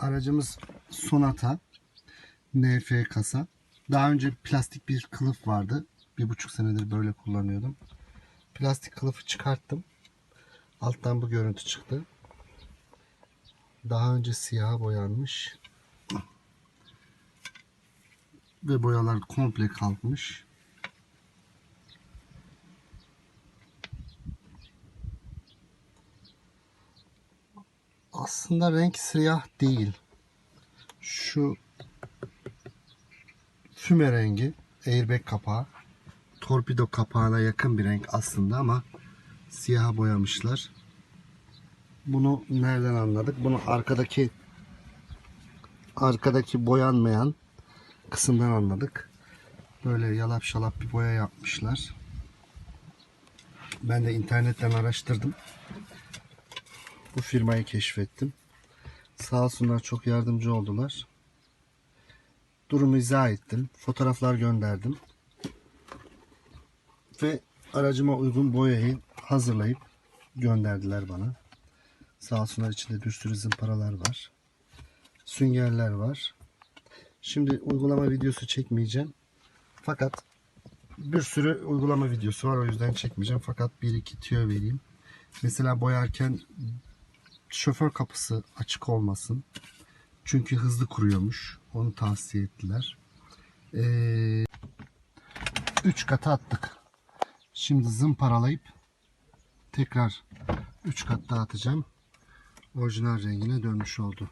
Aracımız Sonata NF kasa. Daha önce plastik bir kılıf vardı. Bir buçuk senedir böyle kullanıyordum. Plastik kılıfı çıkarttım. Alttan bu görüntü çıktı. Daha önce siyaha boyanmış. Ve boyalar komple kalkmış. Aslında renk siyah değil. Şu füme rengi airbag kapağı. Torpido kapağına yakın bir renk aslında ama siyaha boyamışlar. Bunu nereden anladık? Bunu arkadaki arkadaki boyanmayan kısımdan anladık. Böyle yalap şalap bir boya yapmışlar. Ben de internetten araştırdım. Bu firmayı keşfettim. Sağ olsunlar çok yardımcı oldular. Durumu izah ettim. Fotoğraflar gönderdim. Ve aracıma uygun boyayı hazırlayıp gönderdiler bana. Sağ olsunlar içinde bir sürü zımparalar var. Süngerler var. Şimdi uygulama videosu çekmeyeceğim. Fakat bir sürü uygulama videosu var o yüzden çekmeyeceğim. Fakat bir iki tüyo vereyim. Mesela boyarken şoför kapısı açık olmasın. Çünkü hızlı kuruyormuş. Onu tavsiye ettiler. 3 kata attık. Şimdi zımparalayıp tekrar 3 kat daha atacağım. Orijinal rengine dönmüş oldu.